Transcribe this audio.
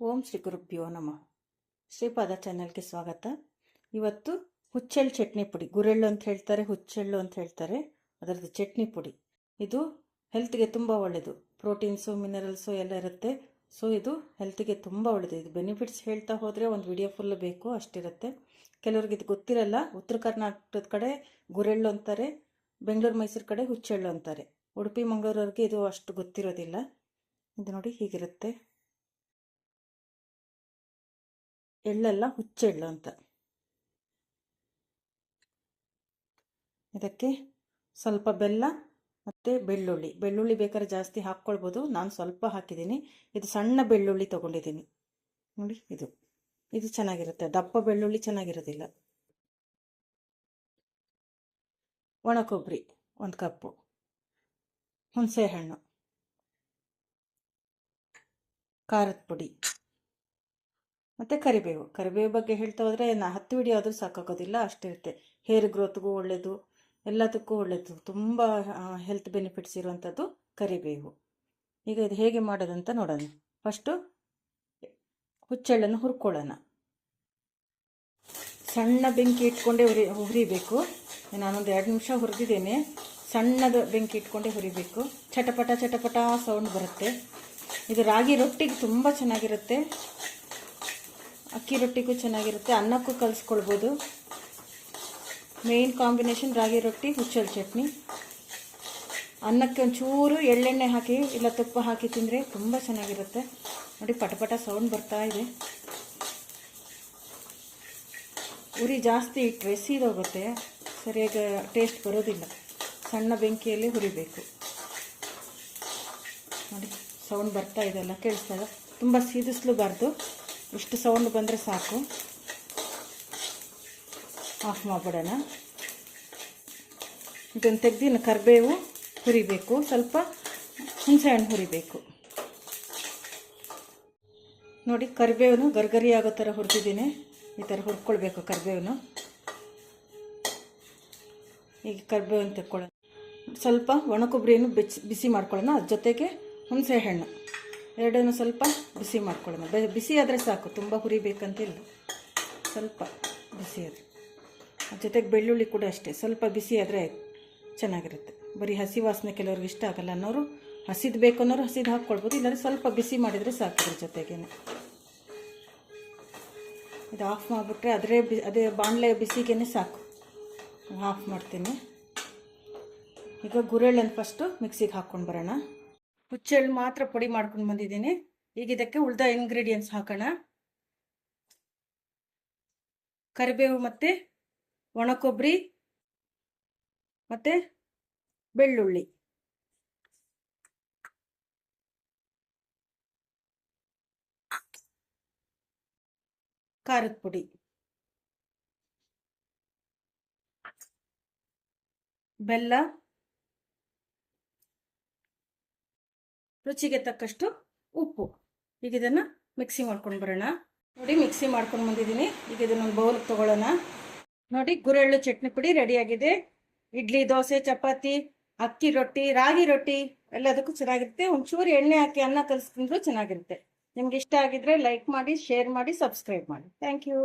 ಓಂ ಶ್ರೀ ಗುರುಭ್ಯೋ ನಮಃ. ಶ್ರೀಪಾದ ಚಾನಲ್ಗೆ ಸ್ವಾಗತ. ಇವತ್ತು ಹುಚ್ಚೆಳ್ಳು ಚಟ್ನಿ ಪುಡಿ. ಗುರೆಳ್ಳು ಅಂತ ಹೇಳ್ತಾರೆ, ಹುಚ್ಚೆಳ್ಳು ಅಂತ ಹೇಳ್ತಾರೆ. ಅದರದ್ದು ಚಟ್ನಿ ಪುಡಿ. ಇದು ಹೆಲ್ತ್ಗೆ ತುಂಬ ಒಳ್ಳೆಯದು ಪ್ರೋಟೀನ್ಸು, ಮಿನರಲ್ಸು ಎಲ್ಲ ಇರುತ್ತೆ. ಸೊ, ಇದು ಹೆಲ್ತ್ಗೆ ತುಂಬ ಒಳ್ಳೆಯದು ಇದು ಬೆನಿಫಿಟ್ಸ್ ಹೇಳ್ತಾ ಹೋದರೆ ಒಂದು ವಿಡಿಯೋ ಫುಲ್ ಬೇಕು, ಅಷ್ಟಿರುತ್ತೆ. ಕೆಲವ್ರಿಗೆ ಇದು ಗೊತ್ತಿರಲ್ಲ. ಉತ್ತರ ಕರ್ನಾಟಕದ ಕಡೆ ಗುರೆಳ್ಳು ಅಂತಾರೆ, ಬೆಂಗಳೂರು, ಮೈಸೂರು ಕಡೆ ಹುಚ್ಚೆಳ್ಳು ಅಂತಾರೆ. ಉಡುಪಿ, ಮಂಗಳೂರವ್ರಿಗೆ ಇದು ಅಷ್ಟು ಗೊತ್ತಿರೋದಿಲ್ಲ. ಇದು ನೋಡಿ ಹೀಗಿರುತ್ತೆ. ಎಳ್ಳೆಲ್ಲ ಹುಚ್ಚೆಳ್ಳು ಅಂತ. ಇದಕ್ಕೆ ಸ್ವಲ್ಪ ಬೆಲ್ಲ ಮತ್ತು ಬೆಳ್ಳುಳ್ಳಿ. ಬೆಳ್ಳುಳ್ಳಿ ಬೇಕಾದ್ರೆ ಜಾಸ್ತಿ ಹಾಕ್ಕೊಳ್ಬೋದು. ನಾನು ಸ್ವಲ್ಪ ಹಾಕಿದ್ದೀನಿ. ಇದು ಸಣ್ಣ ಬೆಳ್ಳುಳ್ಳಿ ತೊಗೊಂಡಿದ್ದೀನಿ. ನೋಡಿ ಇದು. ಇದು ಚೆನ್ನಾಗಿರುತ್ತೆ. ದಪ್ಪ ಬೆಳ್ಳುಳ್ಳಿ ಚೆನ್ನಾಗಿರೋದಿಲ್ಲ. ಒಣ ಕೊಬ್ಬರಿ ಒಂದು ಕಪ್ಪು. ಹುಣಸೆಹಣ್ಣು. ಖಾರದ ಪುಡಿ. ಮತ್ತು ಕರಿಬೇವು. ಕರಿಬೇವು ಬಗ್ಗೆ ಹೇಳ್ತಾ ಹೋದರೆ ನಾ ಹತ್ತು ವಿಡಿಯೋ ಆದರೂ ಸಾಕಾಗೋದಿಲ್ಲ ಅಷ್ಟಿರುತ್ತೆ ಹೇರ್ ಗ್ರೋತ್ಗೂ ಒಳ್ಳೆಯದು ಎಲ್ಲದಕ್ಕೂ ಒಳ್ಳೆಯದು ತುಂಬ ಹೆಲ್ತ್ ಬೆನಿಫಿಟ್ಸ್ ಇರುವಂಥದ್ದು ಕರಿಬೇವು. ಈಗ ಇದು ಹೇಗೆ ಮಾಡೋದಂತ ನೋಡೋಣ. ಫಸ್ಟು ಹುಚ್ಚೆಳ್ಳನ್ನು ಹುರ್ಕೊಳ್ಳೋಣ. ಸಣ್ಣ ಬೆಂಕಿ ಇಟ್ಕೊಂಡೇ ಹುರಿ, ಹುರಿಬೇಕು. ನಾನೊಂದು ಎರಡು ನಿಮಿಷ ಹುರಿದಿದ್ದೇನೆ. ಸಣ್ಣದ ಬೆಂಕಿ ಇಟ್ಕೊಂಡೇ ಹುರಿಬೇಕು. ಚಟಪಟ ಚಟಪಟ ಸೌಂಡ್ ಬರುತ್ತೆ. ಇದು ರಾಗಿ ರೊಟ್ಟಿಗೆ ತುಂಬ ಚೆನ್ನಾಗಿರುತ್ತೆ. ಅಕ್ಕಿ ರೊಟ್ಟಿಗೂ ಚೆನ್ನಾಗಿರುತ್ತೆ. ಅನ್ನಕ್ಕೂ ಕಲಿಸ್ಕೊಳ್ಬೋದು. ಮೇಯ್ನ್ ಕಾಂಬಿನೇಷನ್ ರಾಗಿ ರೊಟ್ಟಿ, ಹುಚ್ಚಲ್ ಚಟ್ನಿ. ಅನ್ನಕ್ಕೆ ಒಂಚೂರು ಎಳ್ಳೆಣ್ಣೆ ಹಾಕಿ, ಇಲ್ಲ ತುಪ್ಪ ಹಾಕಿ ತಿಂದರೆ ತುಂಬ ಚೆನ್ನಾಗಿರುತ್ತೆ. ನೋಡಿ ಪಟಪಟ ಸೌಂಡ್ ಬರ್ತಾ ಇದೆ. ಉರಿ ಜಾಸ್ತಿ ಇಟ್ಟರೆ ಸೀದೋಗುತ್ತೆ. ಸರಿಯಾಗಿ ಟೇಸ್ಟ್ ಬರೋದಿಲ್ಲ. ಸಣ್ಣ ಬೆಂಕಿಯಲ್ಲಿ ಹುರಿಬೇಕು. ನೋಡಿ ಸೌಂಡ್ ಬರ್ತಾ ಇದೆಲ್ಲ ಕೇಳಿಸ್ತಾ ತುಂಬ ಸೀದಿಸ್ಲೂಬಾರ್ದು. ಇಷ್ಟು ಸೌಂಡ್ ಬಂದರೆ ಸಾಕು. ಆಫ್ ಮಾಡಿಬಿಡೋಣ. ಇದನ್ನು ತೆಗ್ದಿನ ಕರಿಬೇವು ಹುರಿಬೇಕು. ಸ್ವಲ್ಪ ಹುಣಸೆಹಣ್ಣು ಹುರಿಬೇಕು. ನೋಡಿ ಕರಿಬೇವನ್ನು ಗರ್ಗರಿ ಆಗೋ ಥರ ಹುರಿದಿದ್ದೀನಿ. ಈ ಥರ ಹುರ್ಕೊಳ್ಬೇಕು ಕರಿಬೇವನ್ನು ಈಗ ಕರಿಬೇವನ್ನು ತೆಕ್ಕೊಳ್ಳೋಣ. ಸ್ವಲ್ಪ ಒಣ ಕೊಬ್ಬರಿಯನ್ನು ಬಿಸಿ ಬಿಸಿ ಮಾಡ್ಕೊಳ್ಳೋಣ. ಅದ್ರ ಜೊತೆಗೆ ಹುಣಸೆ ಹಣ್ಣು. ಎರಡನ್ನು ಸ್ವಲ್ಪ ಬಿಸಿ ಮಾಡ್ಕೊಳ್ಳೋಣ. ಬಿಸಿ ಆದರೆ ಸಾಕು, ತುಂಬ ಹುರಿಬೇಕಂತಿಲ್ಲ ಸ್ವಲ್ಪ ಬಿಸಿ ಆದರೆ. ಜೊತೆಗೆ ಬೆಳ್ಳುಳ್ಳಿ ಕೂಡ ಅಷ್ಟೇ, ಸ್ವಲ್ಪ ಬಿಸಿ ಆದರೆ ಚೆನ್ನಾಗಿರುತ್ತೆ. ಬರೀ ಹಸಿ ವಾಸನೆ ಕೆಲವ್ರಿಗೆ ಇಷ್ಟ ಆಗಲ್ಲ ಅನ್ನೋರು, ಹಸಿದು ಬೇಕು ಅನ್ನೋರು ಹಸಿದು ಹಾಕ್ಕೊಳ್ಬೋದು, ಇಲ್ಲಾಂದರೆ ಸ್ವಲ್ಪ ಬಿಸಿ ಮಾಡಿದರೆ ಸಾಕು ಜೊತೆಗೇನೆ. ಇದು ಆಫ್ ಮಾಡಿಬಿಟ್ರೆ ಅದರೇ ಬಿ, ಅದೇ ಬಾಣಲೆ ಬಿಸಿಗೇ ಸಾಕು. ಆಫ್ ಮಾಡ್ತೀನಿ. ಈಗ ಗುರೆಳ್ಳನ್ನು ಫಸ್ಟು ಮಿಕ್ಸಿಗೆ ಹಾಕ್ಕೊಂಡು ಬರೋಣ. ಹುಚ್ಚೆಳ್ಳು ಮಾತ್ರ ಪುಡಿ ಮಾಡ್ಕೊಂಡು ಬಂದಿದ್ದೀನಿ. ಈಗ ಇದಕ್ಕೆ ಉಳ್ದ ಇಂಗ್ರೀಡಿಯೆಂಟ್ಸ್ ಹಾಕೋಣ. ಕರಿಬೇವು ಮತ್ತು ಒಣಕೊಬ್ಬರಿ ಮತ್ತು ಬೆಳ್ಳುಳ್ಳಿ. ಖಾರದ ಪುಡಿ. ಬೆಲ್ಲ. ರುಚಿಗೆ ತಕ್ಕಷ್ಟು ಉಪ್ಪು. ಈಗ ಇದನ್ನು ಮಿಕ್ಸಿ ಮಾಡ್ಕೊಂಡು ಬರೋಣ. ನೋಡಿ ಮಿಕ್ಸಿ ಮಾಡ್ಕೊಂಡು ಬಂದಿದ್ದೀನಿ. ಈಗ ಇದನ್ನೊಂದು ಬೌಲ್ಗೆ ತೊಗೊಳ್ಳೋಣ. ನೋಡಿ, ಗುರೆಳ್ಳು ಚಟ್ನಿ ಪುಡಿ ರೆಡಿಯಾಗಿದೆ ಇಡ್ಲಿ, ದೋಸೆ, ಚಪಾತಿ, ಅಕ್ಕಿ ರೊಟ್ಟಿ, ರಾಗಿ ರೊಟ್ಟಿ ಎಲ್ಲದಕ್ಕೂ ಚೆನ್ನಾಗಿರುತ್ತೆ. ಒಂಚೂರು ಎಣ್ಣೆ ಹಾಕಿ ಅನ್ನ ಕಲಿಸ್ಕೊಂಡ್ರು ಚೆನ್ನಾಗಿರುತ್ತೆ. ನಿಮ್ಗೆ ಇಷ್ಟ ಆಗಿದ್ರೆ ಲೈಕ್ ಮಾಡಿ ಶೇರ್ ಮಾಡಿ ಸಬ್ಸ್ಕ್ರೈಬ್ ಮಾಡಿ. Thank you